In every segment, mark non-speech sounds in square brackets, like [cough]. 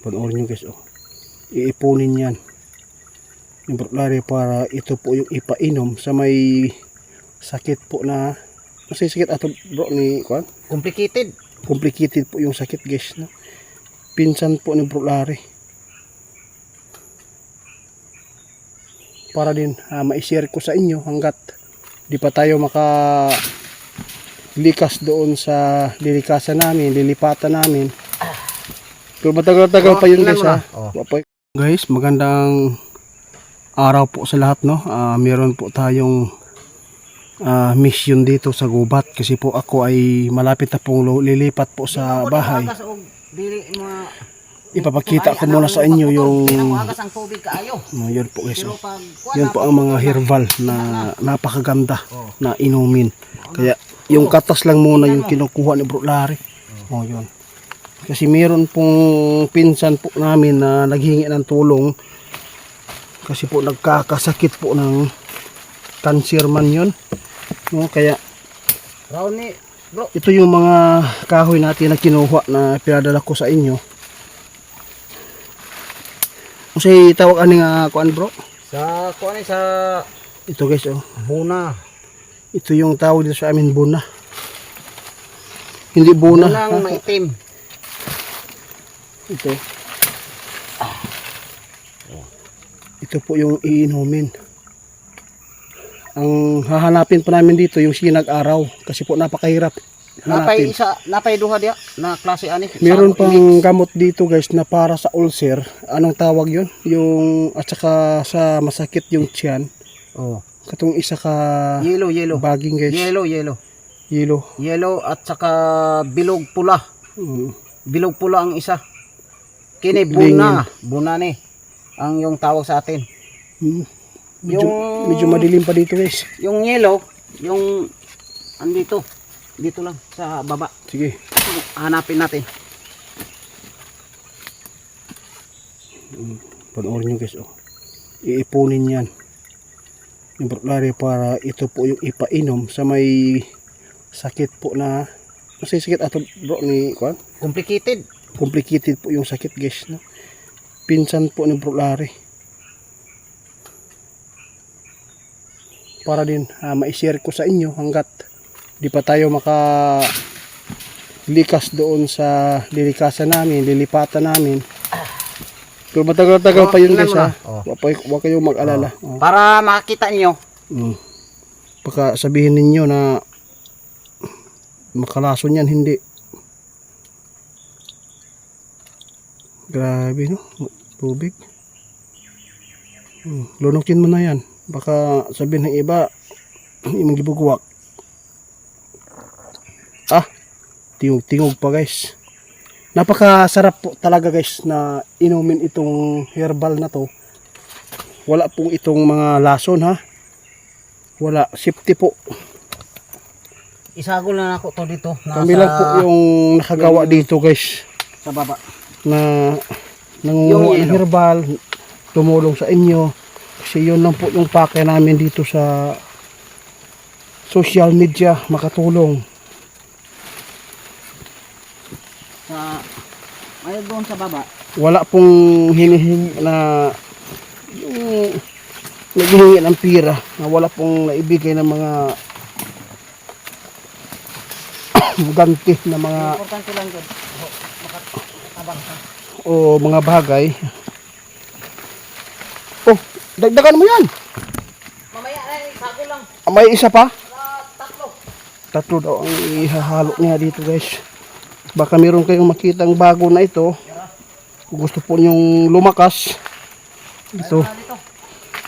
Panoorin nyo guys, oh. Iipunin yan. Yung broklari para ito po yung ipainom sa may sakit po na kasi sakit ato bro ni Kwan. Complicated. Complicated po yung sakit guys. No? Pinsan po ni broklari. Para din ah, ma-share ko sa inyo hanggat di pa tayo maka likas doon sa lilikasan namin, lilipatan namin. Pero matagal-tagal Oh, pa yun tingnan guys ha. na. Oh. Guys, magandang araw po sa lahat no. Ah, meron po tayong ah, mission dito sa gubat kasi po ako ay malapit na pong lilipat po sa bahay. Ipapakita ko muna sa inyo yung no, yun po guys. Oh. Yan po ang mga herbal na napakaganda Oh. na inumin. Kaya yung katas lang muna yung kinukuha ni Bro Larry. Oh, yun. Kasi meron pong pinsan po namin na naghingi ng tulong kasi po nagkakasakit po ng cancer man yun. No, kaya Raw ni bro. ito yung mga kahoy natin na kinuha na pinadala ko sa inyo. Kasi tawag ani nga kuan bro? Sa kuan sa Ito guys oh. Buna. Ito yung tawag dito sa amin buna. Hindi buna. Bunang maitim. Ito. Ito po yung iinumin. Ang hahanapin pa namin dito yung sinag araw kasi po napakahirap Napay hanapin. isa, napay duha dia na klase ani. Meron Sa- pang gamot dito guys na para sa ulcer. Anong tawag yun? Yung at saka sa masakit yung tiyan. Oh. Katong isa ka Yellow, yellow. baging guys. Yellow, yellow. Yelo. Yellow at saka bilog pula. Mm. Bilog pula ang isa. Kini buna, buna ni. Ang yung tawag sa atin. Mm. Medyo, Yung- medyo madilim pa dito guys. Yung yellow, yung andito. Dito lang sa baba. Sige. Hanapin natin. Panoorin nyo guys, oh. Iipunin yan. Yung broklari para ito po yung ipainom sa may sakit po na kasi sakit ato bro ni Kwan. Complicated. Complicated po yung sakit guys. No? Pinsan po ni broklari. Para din ah, ma-share ko sa inyo hanggat di pa tayo maka likas doon sa lilikasan namin, lilipatan namin. Pero matagal-tagal Oh, pa yun tingnan guys ha. na. Oh. Kayong mag-alala. Oh. Para makita niyo. Mm. Baka sabihin ninyo na makalason yan, hindi. Grabe no, tubig. Hmm. Lunukin mo na yan. Baka sabihin ng iba, [clears throat] yung gibugwak. Ah, tingog-tingog pa guys. Napakasarap po talaga guys na inumin itong herbal na to. Wala pong itong mga lason ha. Wala, safety po. Isagol na ako to dito. Nasa, Kami lang po yung nakagawa dito guys Sa baba. Na nangunguha ng herbal, tumulong sa inyo. Kasi yun lang po yung pake namin dito sa social media, makatulong. Sa, ay doon sa baba. Wala pong hinihingi na yung naghihingi ng pira na wala pong naibigay ng mga [coughs] ganti na mga Importante lang doon. O mga bagay. Oh, dagdagan mo yan. Mamaya na, isagol lang. Ah, May isa pa? Sa tatlo. Tatlo daw ang ihahalo niya dito guys. Baka meron kayong makitang bago na ito. Kung gusto po nyong lumakas. Ito, dito.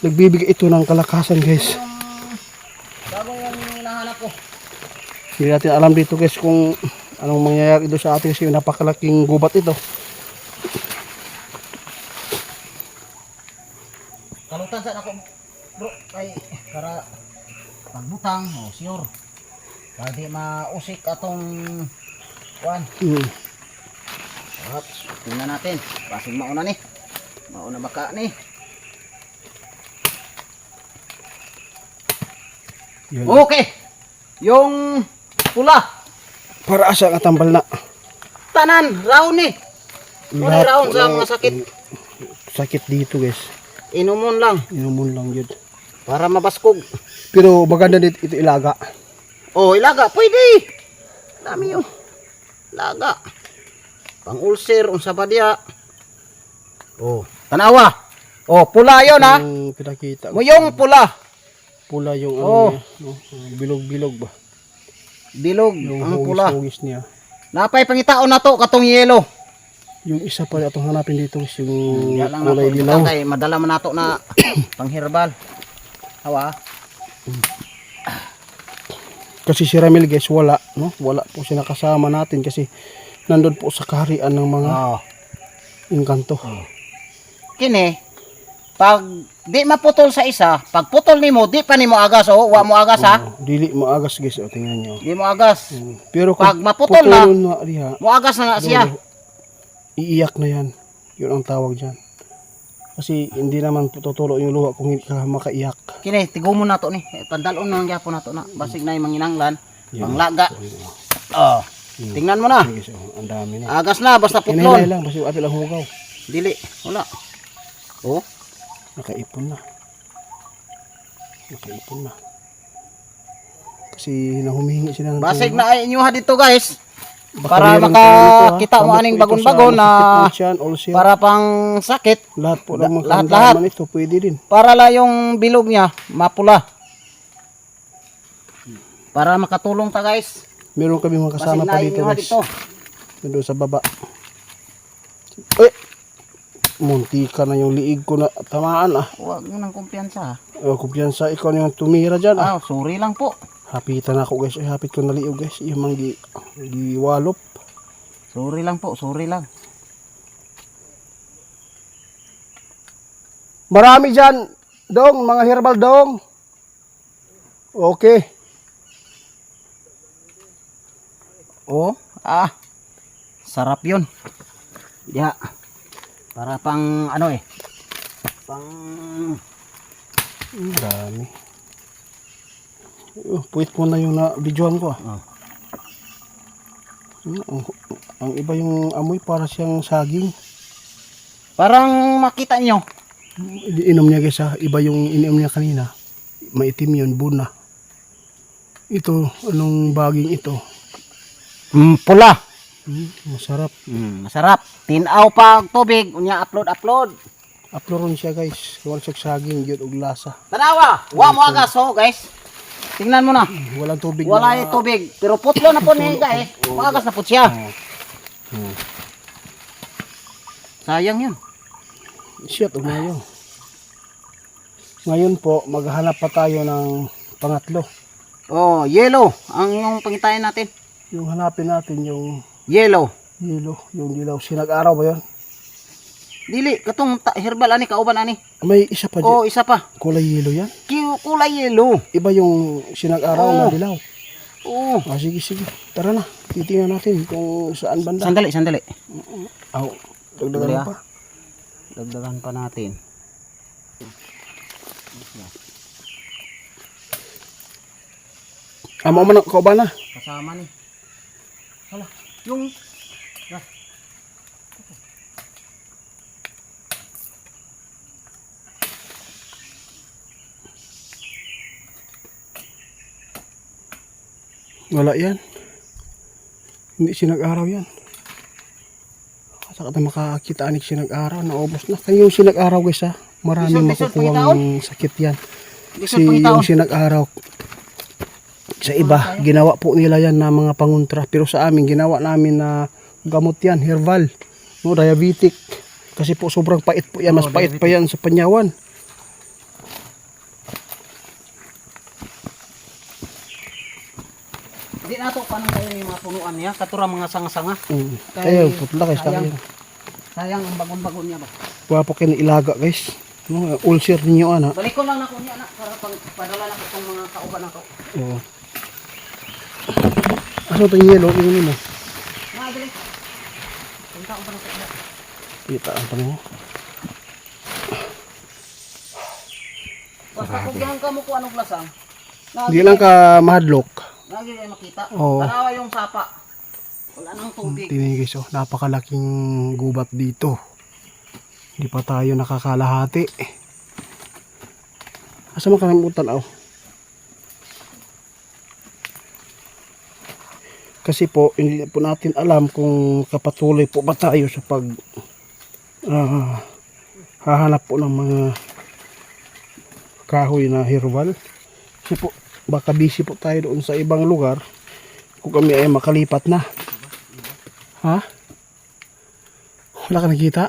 nagbibigay ito ng kalakasan guys. Bago yung hinahanap ko. Hindi natin alam dito guys kung anong mangyayari dito sa atin kasi napakalaking gubat ito. Kalutan sa ako. Bro, ay para pagbutang, oh, sure. Di mausik atong kuan. Hmm. At tingnan natin. Pasing mauna ni. Mauna baka ni. Yun. Okay. Yung pula. Para asa nga tambal na. Tanan, round ni. Wala raon sa mga sakit. sakit dito guys. Inumon lang Inumon lang yun. para mabaskog. Pero maganda dito ito ilaga. Oh, ilaga, pwede. Dami yun. Laga. Pang ulcer, unsa ba diya? Oh, tanawa. Oh, pula yon ha. Yung pinakita. Muyong pula. Pula yung Oh. ano? Bilog-bilog ba? Bilog Yung ang pula. hugis-hugis niya. Napay pangitaon na to katong yelo. Yung isa pa itong hanapin dito is yung Yan lang kulay nato dilaw. kay madala man nato na [coughs] pangherbal. Hawa. Kasi si Ramil guys wala. No? Wala po siya nakasama natin kasi nandun po sa kaharian ng mga Oh. inkanto. Kini pag di maputol sa isa, pag putol nimo di pa nimo agas oh, wa mo agas ha. Oh, dili maagas guys. O, tingnan nyo. Di mo agas. Mm. Pero Pag maputol na, na diha, Mo agas na na siya. iiyak na yan. Yun ang tawag dyan. Kasi hindi naman tutulo yung luha kung hindi ka makaiyak. Kini tigumon nato ni. Eh, Pandalon na lang gyapon nato na. Basig na yung manginanglan, panglaga. Oh. Tingnan mo na. Sige, so, ang dami na. Agas na basta putlon. lang, basta apil ang hugaw. Dili. Wala. Oh. Nakaipon na. Nakaipon na. Kasi nahumihingi sila ng Basig na ay inyuha dito guys. Baka para makakita mo ha. aning bagon-bagon na masakit na ulcer. Para pang sakit. lahat po ng mga lahat, karamdaman ito pwede din. Para la yung bilog niya mapula. Para makatulong ta guys. Meron kami mga kasama pa dito guys. dito. Sa baba. Muntika na yung liig ko na tamaan ah. Huwag mo ng kumpiyansa. ha. Oh, kumpiyansa ikaw yung tumira dyan ah. Ah, sorry lang po. Hapitan ako guys. Ay, hapit ko na liog guys. Yung mga gi, giwalop. Sorry lang po, sorry lang. Marami dyan. Dong, mga herbal dong. Okay. Oh, ah. Sarap 'yun. Ya. Para pang ano eh. Pang Ang dami. Oh, puwit mo na yung na videoan ko ah. Oh. Hmm, Ang, ang iba yung amoy para siyang saging. parang makita nyo. Inom niya guys ha. Iba yung ininom niya kanina. Maitim yun, buna. Ito, anong baging ito? Mm, pula. Hmm, masarap. Mm, masarap. Tinaw pa ang tubig, unya upload upload. Aploron siya guys. Wala siyang saging, yun og lasa. Tanawa, wa mo agas oh, guys. Tingnan mo na. Walang tubig Wala na. tubig, pero putlo na po niya guys. Maagas na po siya. Hmm. Sayang 'yun. Shit, umayo. Ngayon po, maghanap pa tayo ng pangatlo. Oh, yellow ang yung pangitain natin. Yung hanapin natin yung Yellow. yelo, yung dilaw. Sinag-araw ba yun? Dili katong herbal ani kauban ani. May isa pa dyan. Oh, isa pa. Kulay yelo yan. Ki- Kulay yellow. Iba yung sinag-araw Oh. na dilaw. Oh. Ah, sige, sige. Tara na. Titingnan natin kung saan banda. Sandali, sandali. Aw, dagdagan Dali, mo ah. pa. Dagdagan pa natin. Ah, mo man ko ba na? Kasama ni. Yung Ah. Wala yan. Hindi sinag-araw yan. Saka tayo makakita anik sinag-araw. Naubos na. Kaya yung sinag-araw guys ha. Maraming makukuha sakit yan. Lisod Si pangitaon. yung sinag-araw sa iba, ginawa po nila yan na mga panguntra. Pero sa amin, ginawa namin na gamot yan, herbal. No, diabetic. Kasi po sobrang pait po yan. Mas Oo, pait pa yan sa panyawan. Di na to paano kayo yung mga punuan niya, katura mga sanga-sanga. Mm. Kay- Ayun, putla guys. sayang. Sayang. Sayang ang bagon-bagon niya ba. Wala po kayo ilaga guys. No, ulcer ninyo ana. Balik ko lang na ko niya na para pang padala na ko tong mga kauban ako. Oo. Ano itong yelo? Ano mo? Kita ang tanong. Basta kung diyan ka mo ko anong lasang. Hindi lang ka mahadlok. Lagi kayo makita. Oo. Tanawa yung sapa. Wala nang tubig. Tingnan guys, oh, napakalaking gubat dito. Hindi pa tayo nakakalahati. Asa man kalimutan oh. Kasi po, hindi po natin alam kung kapatuloy po ba tayo sa pag ah, hahanap po ng mga kahoy na herbal. Kasi po, baka busy po tayo doon sa ibang lugar kung kami ay makalipat na. Ha? Wala ka nakita?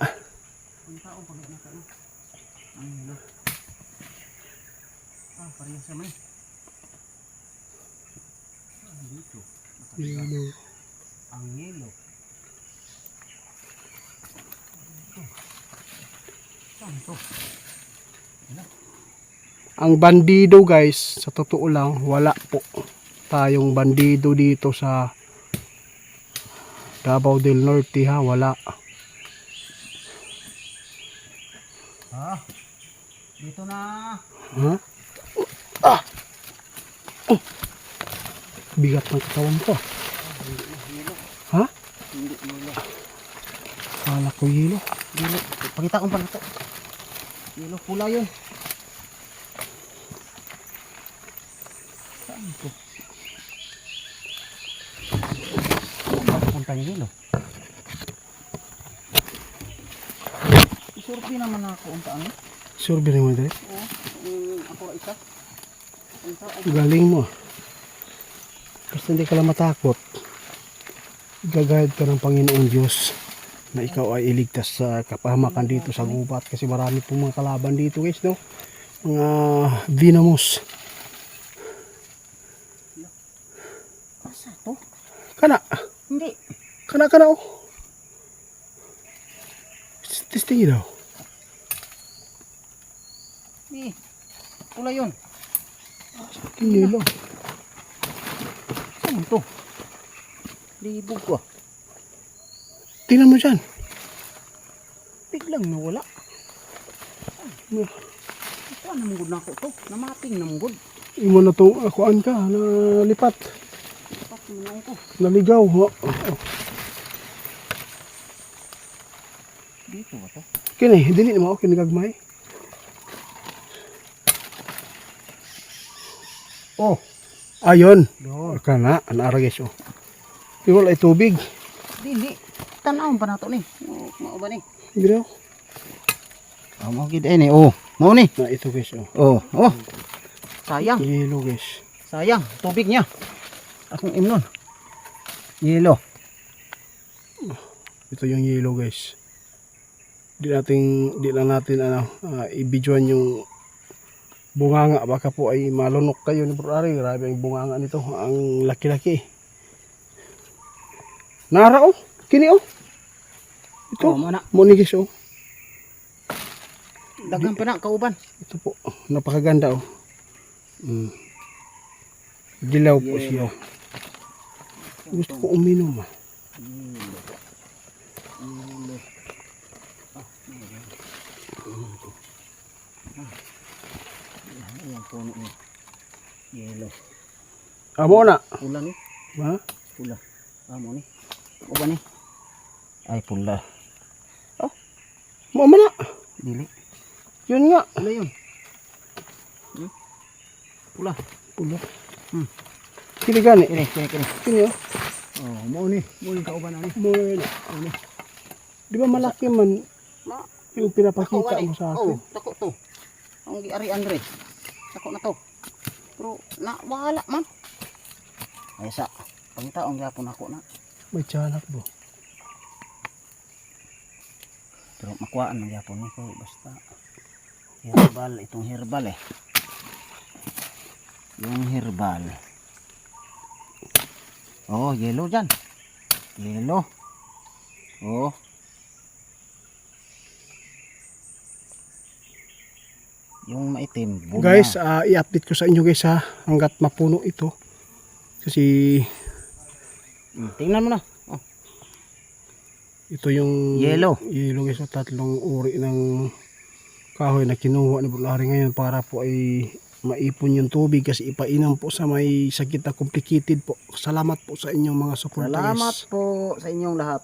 Ah, parehas naman. Yelo. Ang yelo. Saan to? Ang bandido guys, sa totoo lang, wala po tayong bandido dito sa Davao del Norte ha, wala. Ha? Dito na. Ha? Ah! Bigat ng katawan ko. Ha? Hindi yelo. Kala ko yelo. Yelo. Pakita ko pa na to. Yelo pula yun. Saan? Saan punta yung yelo? Isurpi naman ako unta ano? Sure ba naman dali? Oo. Ako isa. Galing mo. Basta hindi ka lang matakot. Gagahid ka ng Panginoong Diyos na ikaw ay iligtas sa kapahamakan dito sa gubat kasi marami pong mga kalaban dito guys no mga asa to? kana Hindi. kana kana oh testing daw Ni. Pula yun. kinilo Saan to? Libog ko. ah. tingnan mo dyan Biglang nawala. No. Ito na mong na ako to. Namating na mong imo na to akuan ka na lipat Pat mo ko. naligaw oh. Dito ba to? kini dili mo kini gagmay oh ayon Do. kana anara guys oh Di wala ay tubig Dili. Tanawon pa na to ni. Mao ba ni? Giraw. Ah, mo gid eh ni. Oh, mao ni. Na ito guys oh. Oh, oh. Sayang. Yelo guys. Sayang tubig niya. Akong imnon. Yelo. Ito yung yelo guys. Di natin di lang natin ano uh, i-videoan yung bunganga baka po ay malunok kayo ni Bro Ari. Grabe ang bunganga nito. Ang laki-laki. Nara oh. Kini oh. Ito. Oh, mana. Mo ni guys oh. Daghang pa na kauban. Ito po. Napakaganda oh. Mm. Dilaw po Yelo. siya. Gusto ko uminom ah. Yelo. Yelo. Ayan, puno ni. Yelo. Amo na. Pula ni. Ha? Pula. Amo ni. O ba ni? Ay, pula. Mo na. Dili. Yun nga. Pula yun. Hmm? Pula. Pula. Hmm. Kini gani. Kini, kini, kini. Kini oh. Oh, mo ni. Mo ni kauban na ni. Mo na. Di ba malaki man Ma, yung pinapakita mo sa akin? Oh, tako to. Ang giari Andre. Tako na to. Pero na wala man. Ay sa pangitaon gyapon ako na. May tiyanak bro. Pero makuhaan man gyapon ni kay basta herbal itong herbal eh. Yung herbal. Oh, yellow dyan. Yellow. Oh. Yung maitim. bunga. Guys, ah, i-update ko sa inyo guys ha. Hanggat mapuno ito. Kasi Mm, tingnan mo na. Oh. ito yung Yellow. Yellow guys. Tatlong uri ng kahoy na kinuha ni Bulari ngayon para po ay maipon yung tubig kasi ipainom po sa may sakit na complicated po. Salamat po sa inyong mga supporters. Salamat po sa inyong lahat.